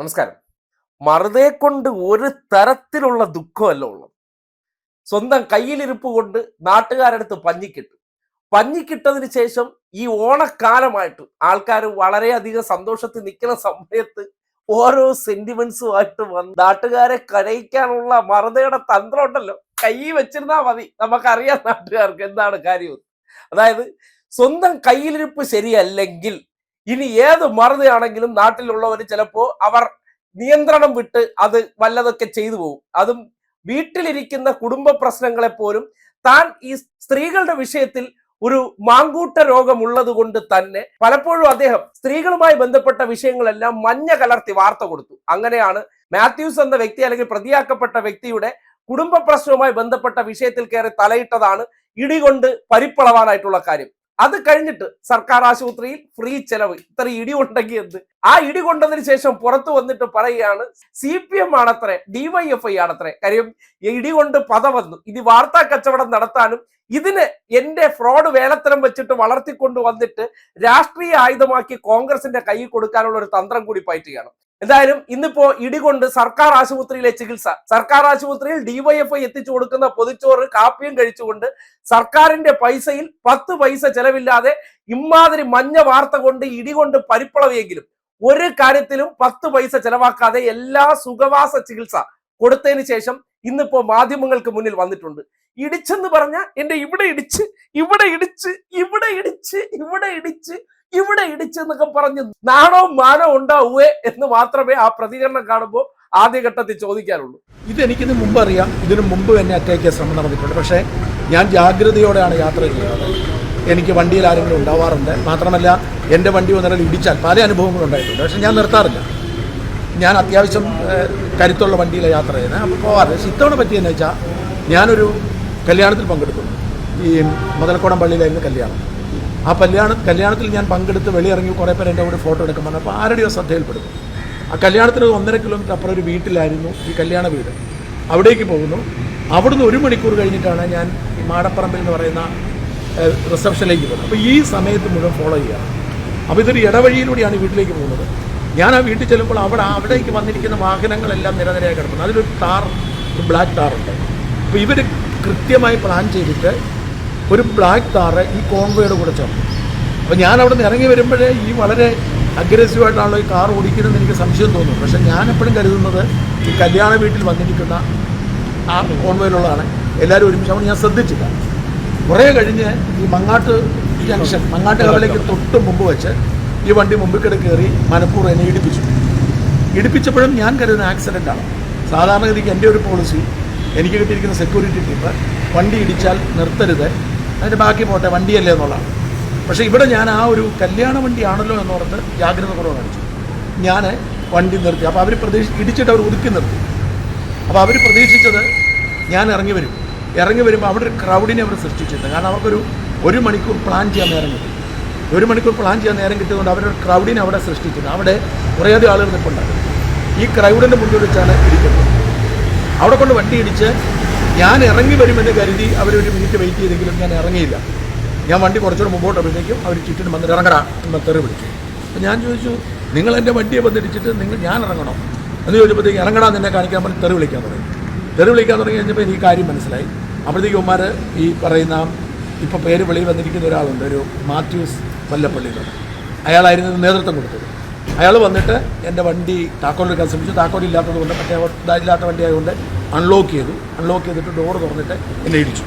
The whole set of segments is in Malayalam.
നമസ്കാരം. മറുതയെ കൊണ്ട് ഒരു തരത്തിലുള്ള ദുഃഖമല്ല ഉള്ളത്. സ്വന്തം കയ്യിലിരിപ്പ് കൊണ്ട് നാട്ടുകാരടുത്ത് പഞ്ഞിക്കിട്ടു. പഞ്ഞിക്കിട്ടതിന് ശേഷം ഈ ഓണക്കാലമായിട്ട് ആൾക്കാർ വളരെയധികം സന്തോഷത്തിൽ നിൽക്കുന്ന സമയത്ത് ഓരോ സെന്റിമെന്റ്സുമായിട്ട് വന്ന് നാട്ടുകാരെ കരയിക്കാനുള്ള മറുതയുടെ തന്ത്രം ഉണ്ടല്ലോ. കൈ വെച്ചിരുന്നാ മതി. നമുക്കറിയാം നാട്ടുകാർക്ക് എന്താണ് കാര്യം. അതായത് സ്വന്തം കയ്യിലിരിപ്പ് ശരിയല്ലെങ്കിൽ ഇനി ഏത് മറുതയാണെങ്കിലും നാട്ടിലുള്ളവർ ചിലപ്പോ അവർ നിയന്ത്രണം വിട്ട് അത് വല്ലതൊക്കെ ചെയ്തു പോകും അതും വീട്ടിലിരിക്കുന്ന കുടുംബ പ്രശ്നങ്ങളെ പോലും താൻ ഈ സ്ത്രീകളുടെ വിഷയത്തിൽ ഒരു മാങ്കൂട്ട രോഗമുള്ളത് കൊണ്ട് തന്നെ പലപ്പോഴും അദ്ദേഹം സ്ത്രീകളുമായി ബന്ധപ്പെട്ട വിഷയങ്ങളെല്ലാം മഞ്ഞ കലർത്തി വാർത്ത കൊടുത്തു. അങ്ങനെയാണ് മാത്യൂസ് എന്ന വ്യക്തി അല്ലെങ്കിൽ പ്രതിയാക്കപ്പെട്ട വ്യക്തിയുടെ കുടുംബ പ്രശ്നവുമായി ബന്ധപ്പെട്ട വിഷയത്തിൽ കയറി തലയിട്ടതാണ് ഇടികൊണ്ട് പരിപ്പളവാനായിട്ടുള്ള കാര്യം. അത് കഴിഞ്ഞിട്ട് സർക്കാർ ആശുപത്രിയിൽ ഫ്രീ ചെലവ്. ഇത്ര ഇടി ഉണ്ടെങ്കിൽ എന്ത്? ആ ഇടി കൊണ്ടതിന് ശേഷം പുറത്തു വന്നിട്ട് പറയുകയാണ് സി പി എം ആണത്രേ ഡിവൈഎഫ്ഐ ആണത്രേ. കാര്യം ഇടി കൊണ്ട് പത വന്നു. ഇനി വാർത്താ കച്ചവടം നടത്താനും ഇതിന് എന്റെ ഫ്രോഡ് വേലത്തരം വെച്ചിട്ട് വളർത്തിക്കൊണ്ട് വന്നിട്ട് രാഷ്ട്രീയ ആയുധമാക്കി കോൺഗ്രസിന്റെ കൈ കൊടുക്കാനുള്ള ഒരു തന്ത്രം കൂടി പയറ്റുകയാണ്. എന്തായാലും ഇന്നിപ്പോ ഇടികൊണ്ട് സർക്കാർ ആശുപത്രിയിലെ ചികിത്സ. സർക്കാർ ആശുപത്രിയിൽ ഡിവൈഎഫ്ഐ എത്തിച്ചു കൊടുക്കുന്ന പൊതിച്ചോറ് കാപ്പിയും കഴിച്ചുകൊണ്ട് സർക്കാരിന്റെ പൈസയിൽ പത്ത് പൈസ ചെലവില്ലാതെ ഇമാതിരി മഞ്ഞ വാർത്ത കൊണ്ട് ഇടികൊണ്ട് പരിപ്പളവെങ്കിലും ഒരു കാര്യത്തിലും പത്ത് പൈസ ചെലവാക്കാതെ എല്ലാ സുഖവാസ ചികിത്സ കൊടുത്തതിന് ശേഷം ഇന്നിപ്പോ മാധ്യമങ്ങൾക്ക് മുന്നിൽ വന്നിട്ടുണ്ട്. ഇടിച്ചെന്ന് പറഞ്ഞ എന്റെ ഇവിടെ ഇടിച്ച് ഇവിടെ ഇടിച്ച് ഇവിടെ ഇടിച്ച് ഇവിടെ ഇടിച്ച് ഇവിടെ ഇടിച്ചെന്നൊക്കെ പറഞ്ഞ് നാണോ മാനോ ഉണ്ടാവുകയെ എന്ന് മാത്രമേ ആ പ്രതികരണം കാണുമ്പോൾ ആദ്യഘട്ടത്തിൽ ചോദിക്കാറുള്ളൂ. ഇതെനിക്കിത് മുമ്പ് അറിയാം. ഇതിനു മുമ്പ് എന്നെ അറ്റാക്ക് ചെയ്യാൻ ശ്രമം നടന്നിട്ടുണ്ട്. പക്ഷേ ഞാൻ ജാഗ്രതയോടെയാണ് യാത്ര ചെയ്യുന്നത്. എനിക്ക് വണ്ടിയിൽ ആരെങ്കിലും ഉണ്ടാവാറുണ്ട്. മാത്രമല്ല എന്റെ വണ്ടി വന്നാൽ ഇടിച്ചാൽ പല അനുഭവങ്ങളും ഉണ്ടായിട്ടുണ്ട്. പക്ഷേ ഞാൻ നിർത്താറില്ല. ഞാൻ അത്യാവശ്യം കരുത്തുള്ള വണ്ടിയിലാണ് യാത്ര ചെയ്യുന്നത്. അപ്പോൾ പോവാറ് പക്ഷേ ഇത്തവണ പറ്റിയെന്ന് വെച്ചാൽ ഞാനൊരു കല്യാണത്തിൽ പങ്കെടുത്തു ഈ മുതലക്കോടം പള്ളിയിലായിരുന്നു കല്യാണം. ആ കല്യാണ കല്യാണത്തിൽ ഞാൻ പങ്കെടുത്ത് വെളിയിറങ്ങി കുറേ പേര് എന്റെ കൂടെ ഫോട്ടോ എടുക്കാൻ പറഞ്ഞു അപ്പോൾ ആരുടെയോ ശ്രദ്ധയിൽപ്പെടും ആ കല്യാണത്തിന് ഒന്നര കിലോമീറ്റർ അപ്പുറം ഒരു വീട്ടിലായിരുന്നു ഈ കല്യാണ വീട്. അവിടേക്ക് പോകുന്നു. അവിടുന്ന് ഒരു മണിക്കൂർ കഴിഞ്ഞിട്ടാണ് ഞാൻ ഈ മാടപ്പറമ്പിൽ എന്ന് പറയുന്ന റിസപ്ഷനിലേക്ക് പോകുന്നത്. അപ്പോൾ ഈ സമയത്ത് മുഴുവൻ ഫോളോ ചെയ്യുക. അപ്പോൾ ഇതൊരു ഇടവഴിയിലൂടെയാണ് വീട്ടിലേക്ക് പോകുന്നത്. ഞാൻ ആ വീട്ടിൽ ചെല്ലുമ്പോൾ അവിടെ അവിടേക്ക് വന്നിരിക്കുന്ന വാഹനങ്ങളെല്ലാം നിരനിരയായി കിടക്കുന്നു. അതിലൊരു ടാർ ഒരു ബ്ലാക്ക് ടാറുണ്ട് അപ്പോൾ ഇവർ കൃത്യമായി പ്ലാൻ ചെയ്തിട്ട് ഒരു ബ്ലാക്ക് താറ് ഈ കോൺവേയുടെ കൂടെ ചേർന്നു. അപ്പോൾ ഞാൻ അവിടെ നിന്ന് ഇറങ്ങി വരുമ്പോഴേ ഈ വളരെ അഗ്രസീവായിട്ടാണല്ലോ ഈ കാർ ഓടിക്കുന്നതെന്ന് എനിക്ക് സംശയം തോന്നുന്നു. പക്ഷേ ഞാൻ എപ്പോഴും കരുതുന്നത് ഈ കല്യാണ വീട്ടിൽ വന്നിരിക്കുന്ന ആ കോൺവേയിലുള്ളതാണ് എല്ലാവരും ഒരുമിച്ച് അവിടെ ഞാൻ ശ്രദ്ധിച്ചില്ല. കുറേ കഴിഞ്ഞ് ഈ മങ്ങാട്ട് ജംഗ്ഷൻ മങ്ങാട്ട് കവലയ്ക്ക് തൊട്ട് മുമ്പ് വെച്ച് ഈ വണ്ടി മുമ്പിൽ കിട കയറി മനപ്പൂർ എന്നെ ഇടിപ്പിച്ചു. ഇടിപ്പിച്ചപ്പോഴും ഞാൻ കരുതുന്ന ആക്സിഡന്റ് ആണ്. സാധാരണഗതിക്ക് എന്റെ ഒരു പോളിസി എനിക്ക് കിട്ടിയിരിക്കുന്ന സെക്യൂരിറ്റി ടീപ്പ് വണ്ടി ഇടിച്ചാൽ നിർത്തരുത്. അതിന്റെ ബാക്കി പോട്ടെ വണ്ടിയല്ലേ എന്നുള്ളതാണ്. പക്ഷേ ഇവിടെ ഞാൻ ആ ഒരു കല്യാണ വണ്ടിയാണല്ലോ എന്നോർത്ത് ജാഗ്രത കുറവ് കാണിച്ചു. ഞാൻ വണ്ടി നിർത്തി. അപ്പോൾ അവർ പ്രതീക്ഷ ഇടിച്ചിട്ട് അവർ ഒതുക്കി നിർത്തി. അപ്പോൾ അവർ പ്രതീക്ഷിച്ചത് ഞാൻ ഇറങ്ങി വരും. ഇറങ്ങി വരുമ്പോൾ അവിടെ ഒരു ക്രൗഡിനെ അവർ സൃഷ്ടിച്ചിട്ടുണ്ട്. കാരണം അവർക്കൊരു ഒരു മണിക്കൂർ പ്ലാൻ ചെയ്യാൻ നേരം കിട്ടി. ഒരു മണിക്കൂർ പ്ലാൻ ചെയ്യാൻ നേരം കിട്ടിയതുകൊണ്ട് അവരൊരു ക്രൗഡിനെ അവിടെ സൃഷ്ടിച്ചിട്ടുണ്ട്. അവിടെ കുറേയധികം ആളുകൾ നിൽപ്പുണ്ടായിരുന്നു ഈ ക്രൗഡിന്റെ മുന്നിൽ വെച്ചാണ് ഇടിക്കുന്നത്. അവിടെ കൊണ്ട് വണ്ടി ഇടിച്ച് ഞാൻ ഇറങ്ങി വരുമെന്ന് കരുതി അവരൊരു മിനിറ്റ് വെയിറ്റ് ചെയ്തെങ്കിലും ഞാൻ ഇറങ്ങിയില്ല. ഞാൻ വണ്ടി കുറച്ചുകൂടെ മുമ്പോട്ട് അപ്പോഴത്തേക്കും അവർ ചുറ്റിനും വന്നിട്ട് ഇറങ്ങടാ എന്ന് തെറി വിളിച്ചു. അപ്പം ഞാൻ ചോദിച്ചു നിങ്ങൾ എന്റെ വണ്ടിയെ വന്നിടിച്ചിട്ട് നിങ്ങൾ ഞാൻ ഇറങ്ങണം? എന്ന് ചോദിച്ചപ്പോഴത്തേക്ക് ഇറങ്ങടാ എന്നെ കാണിക്കാൻ പറഞ്ഞ് തെറി വിളിക്കാൻ തുടങ്ങി. തെറി വിളിക്കാൻ തുടങ്ങി കഴിഞ്ഞപ്പോൾ എനിക്ക് കാര്യം മനസ്സിലായി. അപ്പോഴത്തേക്ക് ഉമ്മാർ ഈ പറയുന്ന ഇപ്പോൾ പേര് വെളിയിൽ വന്നിരിക്കുന്ന ഒരാളുണ്ട് ഒരു മാത്യൂസ് വല്ലപ്പള്ളി എന്ന് പറയും. അയാളായിരുന്നു നേതൃത്വം കൊടുത്തത്. അയാൾ വന്നിട്ട് എന്റെ വണ്ടി താക്കോലെടുക്കാൻ ശ്രമിച്ചു താക്കോൽ ഇല്ലാത്തത് കൊണ്ട് മറ്റേ ഇല്ലാത്ത വണ്ടി ആയതുകൊണ്ട് അൺലോക്ക് ചെയ്തു. അൺലോക്ക് ചെയ്തിട്ട് ഡോർ തുറന്നിട്ട് എന്നെ ഇടിച്ചു.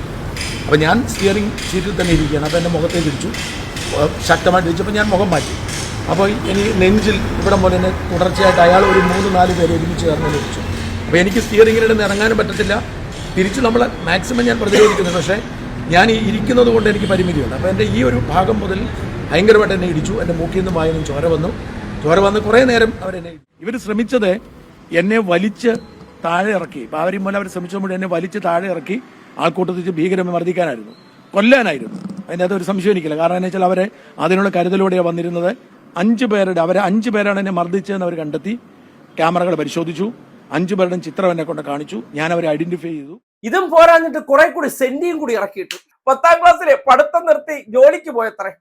അപ്പോൾ ഞാൻ സ്റ്റിയറിംഗ് സീറ്റിൽ തന്നെ ഇരിക്കുകയാണ്. അപ്പോൾ എന്റെ മുഖത്തേക്ക് ഇടിച്ചു. ശക്തമായിട്ട് ഇടിച്ചപ്പോൾ ഞാൻ മുഖം മാറ്റി. അപ്പോൾ എനിക്ക് നെഞ്ചിൽ ഇവിടെ പോലെ തന്നെ തുടർച്ചയായിട്ട് അയാൾ ഒരു മൂന്ന് നാല് പേര് ഒരുമിച്ച് ചേർന്ന് ഇടിച്ചു. അപ്പോൾ എനിക്ക് സ്റ്റിയറിംഗിൽ നിന്ന് ഇറങ്ങാനും പറ്റത്തില്ല. തിരിച്ച് നമ്മൾ മാക്സിമം ഞാൻ പ്രതിരോധിക്കുന്നു. പക്ഷേ ഞാൻ ഈ ഇരിക്കുന്നത് കൊണ്ട് എനിക്ക് പരിമിതിയുണ്ട്. അപ്പോൾ എന്റെ ഈ ഒരു ഭാഗം മുതൽ ഭയങ്കരമായിട്ട് എന്നെ ഇടിച്ചു. എന്റെ മൂക്കിൽ നിന്നും വായനും ചോര വന്നു. ചോര വന്ന് കുറേ നേരം അവരെന്നെ ഇവർ ശ്രമിച്ചത് എന്നെ വലിച്ച് താഴെ ഇറക്കി. ബാബരി മൂലം അവർ ശ്രമിച്ചപ്പോൾ എന്നെ വലിച്ച് താഴെ ഇറക്കി ആൾക്കൂട്ടത്തിൽ ഭീകരമായി മർദ്ദിക്കാനായിരുന്നു. കൊല്ലാനായിരുന്നു. അതിന്റെ അത് ഒരു സംശയം എനിക്കില്ല. കാരണം എന്ന് വെച്ചാൽ അവരെ അതിനുള്ള കരുതലോടെയാണ് വന്നിരുന്നത്. അഞ്ച് പേരുടെ അവരെ അഞ്ച് പേരാണ് എന്നെ മർദ്ദിച്ചതെന്ന് അവർ കണ്ടെത്തി. ക്യാമറകൾ പരിശോധിച്ചു. അഞ്ചു പേരുടെ ചിത്രം എന്നെ കൊണ്ട് കാണിച്ചു. ഞാൻ അവരെ ഐഡന്റിഫൈ ചെയ്തു. ഇതും പോരാഞ്ഞിട്ട് കുറെ കൂടി സെന്റിയും കൂടി ഇറക്കിയിട്ടു. പത്താം ക്ലാസ്സിലെ പഠിത്തം നിർത്തി ജോലിക്ക് പോയത്രേ.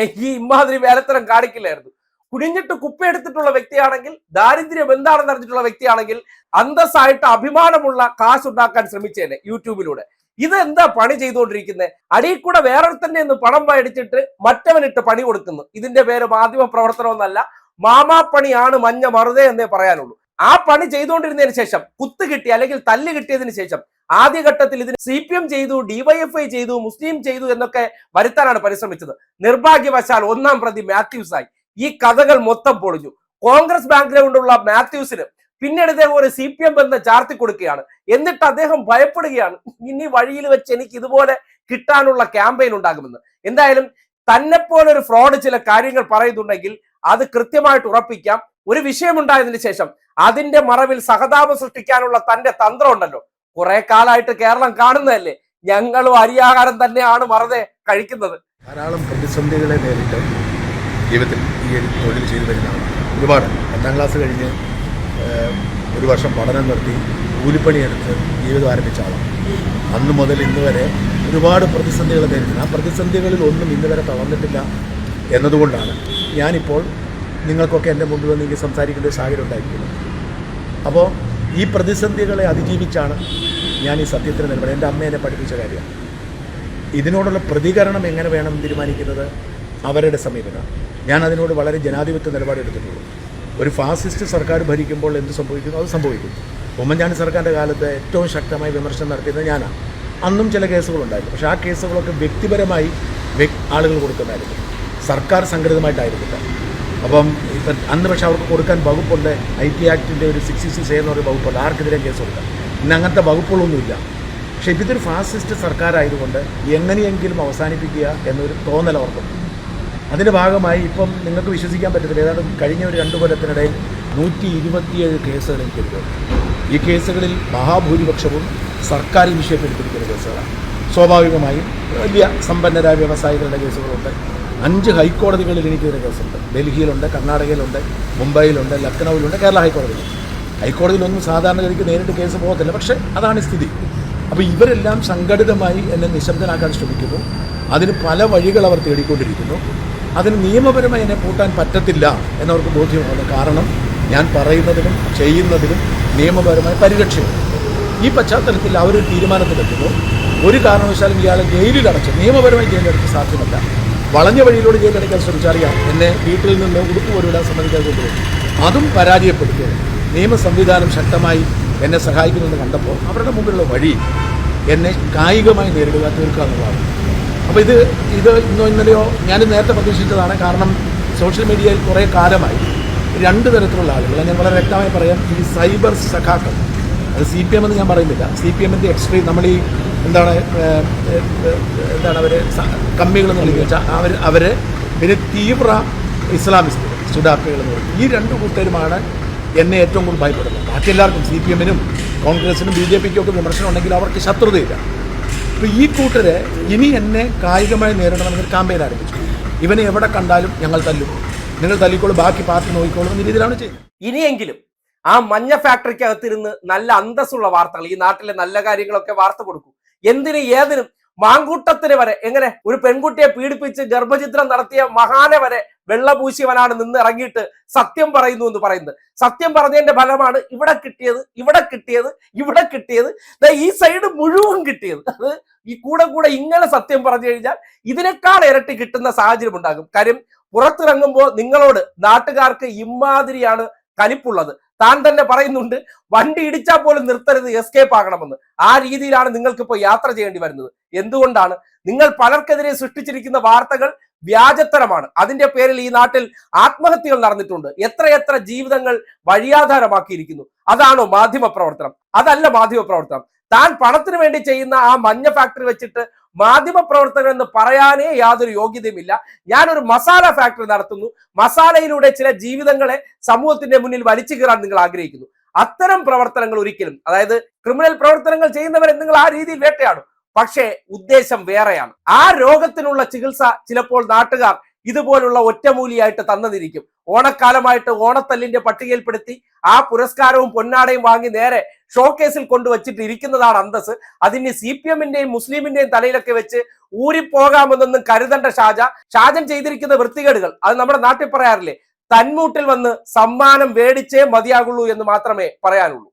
ഈ ഇമ്മാതിരി വേലത്തരം കാണിക്കില്ലായിരുന്നു. കുനിഞ്ഞിട്ട് കുപ്പയെടുത്തിട്ടുള്ള വ്യക്തിയാണെങ്കിൽ ദാരിദ്ര്യം എന്താണെന്ന് അറിഞ്ഞിട്ടുള്ള വ്യക്തിയാണെങ്കിൽ അന്തസ്സായിട്ട് അഭിമാനമുള്ള കാശ് ഉണ്ടാക്കാൻ ശ്രമിച്ചേനെ യൂട്യൂബിലൂടെ. ഇത് എന്താ പണി ചെയ്തുകൊണ്ടിരിക്കുന്നത് അടിയിൽ കൂടെ വേറൊരുത്തന്നെ ഒന്ന് പണം മേടിച്ചിട്ട് മറ്റവനിട്ട് പണി കൊടുക്കുന്നു. ഇതിന്റെ പേര് മാധ്യമ പ്രവർത്തനമൊന്നല്ല മാമാപ്പണിയാണ് മഞ്ഞ മറുതേ എന്നേ പറയാനുള്ളൂ. ആ പണി ചെയ്തുകൊണ്ടിരുന്നതിന് ശേഷം കുത്ത് കിട്ടി അല്ലെങ്കിൽ തല്ല് കിട്ടിയതിന് ശേഷം ആദ്യഘട്ടത്തിൽ ഇതിന് സി പി എം ചെയ്തു ഡിവൈഎഫ്ഐ ചെയ്തു മുസ്ലിം ചെയ്തു എന്നൊക്കെ വരുത്താനാണ് പരിശ്രമിച്ചത്. നിർഭാഗ്യവശാൽ ഒന്നാം പ്രതി മാത്യൂസായി. ഈ കഥകൾ മൊത്തം പൊളിഞ്ഞു. കോൺഗ്രസ് ബാക്ക്ഗ്രൗണ്ടുള്ള മാത്യൂസിന് പിന്നീട് ഇദ്ദേഹം ഒരു സി പി എം ബന്ധം ചാർത്തി കൊടുക്കുകയാണ്. എന്നിട്ട് അദ്ദേഹം ഭയപ്പെടുകയാണ് ഇനി വഴിയിൽ വെച്ച് എനിക്ക് ഇതുപോലെ കിട്ടാനുള്ള ക്യാമ്പയിൻ ഉണ്ടാകുമെന്ന്. എന്തായാലും തന്നെ പോലെ ഒരു ഫ്രോഡ് ചില കാര്യങ്ങൾ പറയുന്നുണ്ടെങ്കിൽ അത് കൃത്യമായിട്ട് ഉറപ്പിക്കാം. ഒരു വിഷയമുണ്ടായതിനു ശേഷം അതിന്റെ മറവിൽ സഹതാപം സൃഷ്ടിക്കാനുള്ള തന്റെ തന്ത്രം ഉണ്ടല്ലോ. കുറെ കാലമായിട്ട് കേരളം കാണുന്നതല്ലേ? ഞങ്ങളും അരിയാഹാരം തന്നെയാണ് മറതെ കഴിക്കുന്നത്. ധാരാളം പ്രതിസന്ധികളെ നേരിട്ട് ജീവിതത്തിൽ ഈ ഒരു തൊഴിൽ ചെയ്തു വരുന്നതാണ് ഒരുപാട്. പത്താം ക്ലാസ് കഴിഞ്ഞ് ഒരു വർഷം പഠനം നിർത്തി കൂലിപ്പണിയെടുത്ത് ജീവിതം ആരംഭിച്ച ആളാണ്. അന്ന് മുതൽ ഇന്ന് വരെ ഒരുപാട് പ്രതിസന്ധികൾ നേരിടുന്നു ആ പ്രതിസന്ധികളിൽ ഒന്നും ഇന്ന് വരെ തളർന്നിട്ടില്ല എന്നതുകൊണ്ടാണ് ഞാനിപ്പോൾ നിങ്ങൾക്കൊക്കെ എന്റെ മുമ്പിൽ വന്ന് എനിക്ക് സംസാരിക്കേണ്ട ഒരു സാഹചര്യം ഉണ്ടായിരിക്കുന്നത്. അപ്പോൾ ഈ പ്രതിസന്ധികളെ അതിജീവിച്ചാണ് ഞാൻ ഈ സത്യത്തിന് നിലപാട്. എന്റെ അമ്മ എന്നെ പഠിപ്പിച്ച കാര്യമാണ്. ഇതിനോടുള്ള പ്രതികരണം എങ്ങനെ വേണം തീരുമാനിക്കുന്നത്? അവരുടെ സമീപനം. ഞാൻ അതിനോട് വളരെ ജനാധിപത്യ നിലപാടെടുത്തിട്ടുള്ളൂ ഒരു ഫാസിസ്റ്റ് സർക്കാർ ഭരിക്കുമ്പോൾ എന്ത് സംഭവിക്കുന്നു? അത് സംഭവിക്കും ഉമ്മൻചാണ്ടി സർക്കാരിന്റെ കാലത്ത് ഏറ്റവും ശക്തമായി വിമർശനം നടത്തിയത് ഞാനാണ് അന്നും ചില കേസുകളുണ്ടായിരുന്നു. പക്ഷേ ആ കേസുകളൊക്കെ വ്യക്തിപരമായി വ്യക് ആളുകൾ കൊടുക്കുന്നതായിരുന്നു. സർക്കാർ സംഘടിതമായിട്ടായിരുന്നില്ല. അപ്പം ഇപ്പം അന്ന് പക്ഷേ അവർക്ക് കൊടുക്കാൻ വകുപ്പുണ്ട്. ഐ ടി ആക്ടിന്റെ ഒരു സിക്സ്റ്റി സിക്സ് എന്ന ഒരു വകുപ്പുണ്ട്. ആർക്കെതിരെ കേസ് കൊടുക്കാം ഇന്ന് അങ്ങനത്തെ വകുപ്പുകളൊന്നുമില്ല. പക്ഷേ ഇതൊരു ഫാസിസ്റ്റ് സർക്കാരായതുകൊണ്ട് എങ്ങനെയെങ്കിലും അവസാനിപ്പിക്കുക എന്നൊരു തോന്നൽ അവർക്കും അതിന്റെ ഭാഗമായി ഇപ്പം നിങ്ങൾക്ക് വിശ്വസിക്കാൻ പറ്റത്തില്ല. ഏതാണ്ട് കഴിഞ്ഞ ഒരു രണ്ട് കൊല്ലത്തിനിടയിൽ നൂറ്റി ഇരുപത്തിയേഴ് കേസുകൾ എനിക്കെടുത്തു ഈ കേസുകളിൽ മഹാഭൂരിപക്ഷവും സർക്കാർ ഇനിഷ്യേറ്റീവ് എടുത്തിരിക്കുന്ന കേസുകളാണ്. സ്വാഭാവികമായും വലിയ സമ്പന്നരായ വ്യവസായികളുടെ കേസുകളുണ്ട്. അഞ്ച് ഹൈക്കോടതികളിൽ എനിക്ക് എനിക്കെതിരെ കേസുണ്ട്. ഡൽഹിയിലുണ്ട് കർണാടകയിലുണ്ട് മുംബൈയിലുണ്ട് ലക്നൌവിലുണ്ട് കേരള ഹൈക്കോടതിയിലുണ്ട്. ഹൈക്കോടതിയിലൊന്നും സാധാരണഗതിക്ക് നേരിട്ട് കേസ് പോകത്തില്ല. പക്ഷേ അതാണ് സ്ഥിതി. അപ്പോൾ ഇവരെല്ലാം സംഘടിതമായി എന്നെ നിശബ്ദനാക്കാൻ ശ്രമിക്കുന്നു. അതിന് പല വഴികൾ അവർ തേടിക്കൊണ്ടിരിക്കുന്നു. അതിന് നിയമപരമായി എന്നെ പൂട്ടാൻ പറ്റത്തില്ല എന്നവർക്ക് ബോധ്യമാണ് കാരണം ഞാൻ പറയുന്നതിനും ചെയ്യുന്നതിനും നിയമപരമായി പരിരക്ഷയുണ്ട്. ഈ പശ്ചാത്തലത്തിൽ അവരൊരു തീരുമാനത്തിലെത്തുമ്പോൾ ഒരു കാരണവശാലും ഇയാളെ ജയിലിൽ അടച്ച് നിയമപരമായി ജയിലിലടച്ച് സാധ്യമല്ല. വളഞ്ഞ വഴിയിലൂടെ ജയിലടയ്ക്കാൻ ശ്രമിച്ചറിയാം എന്നെ വീട്ടിൽ നിന്ന് ഉടുപ്പ് സമ്മതിക്കാതെ കൊണ്ടുപോയി. അതും പരാജയപ്പെടുത്തുക നിയമ സംവിധാനം ശക്തമായി എന്നെ സഹായിക്കുന്നുണ്ട് കണ്ടപ്പോൾ അവരുടെ മുമ്പിലുള്ള വഴി എന്നെ കായികമായി നേരിടുക തീർക്കുക അപ്പോൾ ഇത് ഇത് ഇന്നോ ഇന്നലെയോ ഞാൻ നേരത്തെ പ്രതീക്ഷിച്ചതാണ്. കാരണം സോഷ്യൽ മീഡിയയിൽ കുറേ കാലമായി രണ്ട് തരത്തിലുള്ള ആളുകൾ. ഞാൻ വളരെ വ്യക്തമായി പറയാം ഈ സൈബർ സഖാക്കൾ. അത് സി പി എം എന്ന് ഞാൻ പറയുന്നില്ല. സി പി എമ്മിന്റെ എക്സ്ട്രീം നമ്മൾ ഈ എന്താണ് എന്താണ് അവർ കമ്മികൾ എന്ന് വിളിക്കുക വെച്ചാൽ അവർ അവർ പിന്നെ തീവ്ര ഇസ്ലാമിസ്റ്റ് സുഡാപ്പികൾ എന്ന് പറയും ഈ രണ്ട് കൂട്ടരുമാണ് എന്നെ ഏറ്റവും കൂടുതൽ ഭയപ്പെടുന്നത്. ബാക്കി എല്ലാവർക്കും സി പി എമ്മിനും കോൺഗ്രസിനും ബി ജെ പിക്കും ഒക്കെ വിമർശനം ഉണ്ടെങ്കിൽ അവർക്ക് ശത്രുതയില്ല. അപ്പോൾ ഈ കൂട്ടര് ഇനി എന്നെ കായികമായി നേരിടണമെന്ന് ക്യാമ്പയിൻ ആരംഭിച്ചു. ഇവനെ എവിടെ കണ്ടാലും ഞങ്ങൾ തല്ലും. നിങ്ങൾ തല്ലിക്കോളും ബാക്കി പാർട്ടി നോക്കിക്കോളും എന്ന രീതിയിലാണ് ചെയ്യുന്നത്. ഇനിയെങ്കിലും ആ മഞ്ഞ ഫാക്ടറിക്കകത്തിരുന്ന് നല്ല അന്തസ്സുള്ള വാർത്തകൾ ഈ നാട്ടിലെ നല്ല കാര്യങ്ങളൊക്കെ വാർത്ത കൊടുക്കും. എന്തിന് ഏതിനും മാങ്കൂട്ടത്തിന് വരെ എങ്ങനെ ഒരു പെൺകുട്ടിയെ പീഡിപ്പിച്ച് ഗർഭചിത്രം നടത്തിയ മഹാനെ വരെ വെള്ളപൂശിയവനാണ് നിന്ന് ഇറങ്ങിയിട്ട് സത്യം പറയുന്നു എന്ന് പറയുന്നത്. സത്യം പറഞ്ഞതിന്റെ ഫലമാണ് ഇവിടെ കിട്ടിയത് ഇവിടെ കിട്ടിയത് ഇവിടെ കിട്ടിയത്. ഈ സൈഡ് മുഴുവൻ കിട്ടിയത്. അത് ഈ കൂടെ കൂടെ ഇങ്ങനെ സത്യം പറഞ്ഞു കഴിഞ്ഞാൽ ഇതിനേക്കാൾ ഇരട്ടി കിട്ടുന്ന സാഹചര്യം ഉണ്ടാകും. കാര്യം പുറത്തിറങ്ങുമ്പോൾ നിങ്ങളോട് നാട്ടുകാർക്ക് ഇമാതിരിയാണ് കലിപ്പുള്ളത്. താൻ തന്നെ പറയുന്നുണ്ട് വണ്ടി ഇടിച്ചാൽ പോലും നിർത്തരുത് എസ്കേപ്പ് ആകണമെന്ന്. ആ രീതിയിലാണ് നിങ്ങൾക്ക് ഇപ്പോൾ യാത്ര ചെയ്യേണ്ടി വരുന്നത്. എന്തുകൊണ്ടാണ്? നിങ്ങൾ പലർക്കെതിരെ സൃഷ്ടിച്ചിരിക്കുന്ന വാർത്തകൾ വ്യാജത്തരമാണ്. അതിന്റെ പേരിൽ ഈ നാട്ടിൽ ആത്മഹത്യകൾ നടന്നിട്ടുണ്ട്. എത്രയെത്ര ജീവിതങ്ങൾ വഴിയാധാരമാക്കിയിരിക്കുന്നു. അതാണോ മാധ്യമ പ്രവർത്തനം. അതല്ല മാധ്യമ പ്രവർത്തനം. താൻ പണത്തിന് വേണ്ടി ചെയ്യുന്ന ആ മഞ്ഞ ഫാക്ടറി വെച്ചിട്ട് മാധ്യമ പ്രവർത്തകർ എന്ന് പറയാനേ യാതൊരു യോഗ്യതയുമില്ല ഞാനൊരു മസാല ഫാക്ടറി നടത്തുന്നു. മസാലയിലൂടെ ചില ജീവിതങ്ങളെ സമൂഹത്തിന്റെ മുന്നിൽ വലിച്ചു കീറാൻ നിങ്ങൾ ആഗ്രഹിക്കുന്നു. അത്തരം പ്രവർത്തനങ്ങൾ ഒരിക്കലും അതായത് ക്രിമിനൽ പ്രവർത്തനങ്ങൾ ചെയ്യുന്നവരെ നിങ്ങൾ ആ രീതിയിൽ വേട്ടയാടും. പക്ഷേ ഉദ്ദേശം വേറെയാണ്. ആ രോഗത്തിനുള്ള ചികിത്സ ചിലപ്പോൾ നാട്ടുകാർ ഇതുപോലുള്ള ഒറ്റമൂലിയായിട്ട് തന്നതിരിക്കും. ഓണക്കാലമായിട്ട് ഓണത്തല്ലിന്റെ പട്ടികയിൽപ്പെടുത്തി ആ പുരസ്കാരവും പൊന്നാടയും വാങ്ങി നേരെ ഷോക്കേസിൽ കൊണ്ടുവച്ചിട്ട് ഇരിക്കുന്നതാണ് അന്തസ് അതിന് സി പി എമ്മിന്റെയും മുസ്ലിമിന്റെയും തലയിലൊക്കെ വെച്ച് ഊരിപ്പോകാമെന്നൊന്നും കരുതേണ്ട ഷാജ. ഷാജൻ ചെയ്തിരിക്കുന്ന വൃത്തികേടുകൾ അത് നമ്മുടെ നാട്ടിൽ പറയാറില്ലേ? തന്മൂട്ടിൽ വന്ന് സമ്മാനം വേടിച്ചേ മതിയാകുള്ളൂ എന്ന് മാത്രമേ പറയാനുള്ളൂ.